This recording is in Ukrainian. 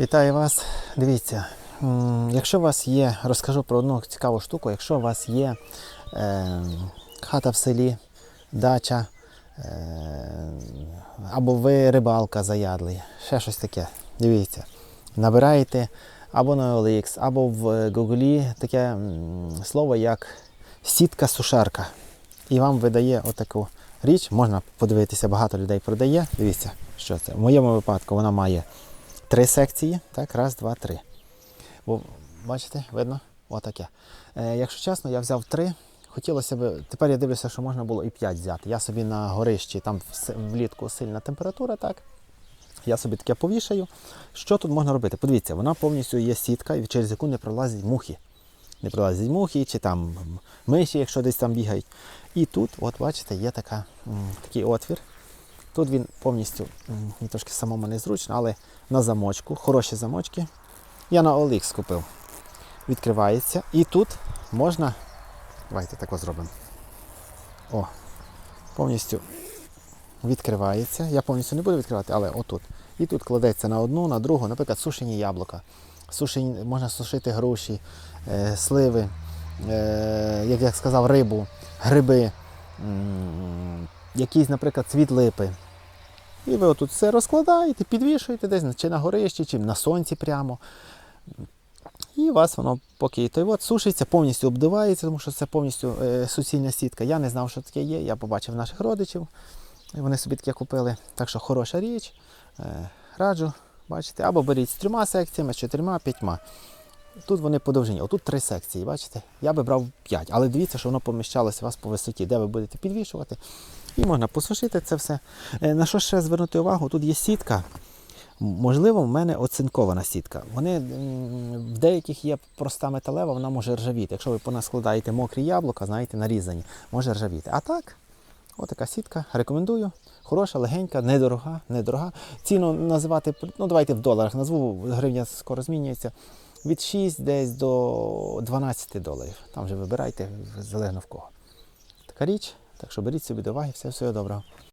Вітаю вас. Дивіться, якщо у вас є, розкажу про одну цікаву штуку, якщо у вас є е, хата в селі, дача, е, або ви рибалка заядлий, ще щось таке. Дивіться, набираєте або на OLX, або в Гуглі таке слово як сітка-сушарка. І вам видає отаку річ, можна подивитися, багато людей продає. Дивіться, що це. В моєму випадку вона має три секції. Так, раз, два, три. Бо, бачите, видно? Отаке. Е, якщо чесно, я взяв три. Хотілося б, тепер я дивлюся, що можна було і п'ять взяти. Я собі на горищі, там влітку сильна температура, так. Я собі таке повішаю. Що тут можна робити? Подивіться, вона повністю є сітка, і через яку не пролазять мухи. Не пролазять мухи чи там миші, якщо десь там бігають. І тут, от бачите, є така, такий отвір. Тут він повністю трошки самому незручно, але на замочку, хороші замочки. Я на OLX купив. Відкривається. І тут можна. Давайте так зробимо. О, повністю відкривається. Я повністю не буду відкривати, але отут. І тут кладеться на одну, на другу, наприклад, сушені яблука. Сушені, можна сушити груші, е, сливи, е, як я сказав, рибу, гриби, м, якийсь, наприклад, цвіт липи. І ви отут все розкладаєте, підвішуєте десь чи на горищі, чи на сонці прямо. І у вас воно поки той от сушиться, повністю обдувається, тому що це повністю е, суцільна сітка. Я не знав, що таке є. Я побачив наших родичів. І вони собі таке купили. Так що хороша річ. Е, раджу, бачите, або беріть з трьома секціями, з чотирма, п'ятьма. Тут вони по довжині. Отут три секції, бачите? Я би брав п'ять. Але дивіться, що воно поміщалося у вас по висоті, де ви будете підвішувати. І можна посушити це все. Е, На що ще звернути увагу? Тут є сітка. Можливо, в мене оцинкована сітка. Вони в деяких є проста металева, вона може ржавіти. Якщо ви понаскладаєте мокрі яблука, знаєте, нарізані, може ржавіти. А так, отака сітка. Рекомендую. Хороша, легенька, недорога, недорога. Ціну називати, ну давайте в доларах назву, гривня скоро змінюється. Від 6 десь до 12 доларів. Там вже вибирайте, залежно в кого. Така річ. Так що беріть собі до уваги, все, всього доброго.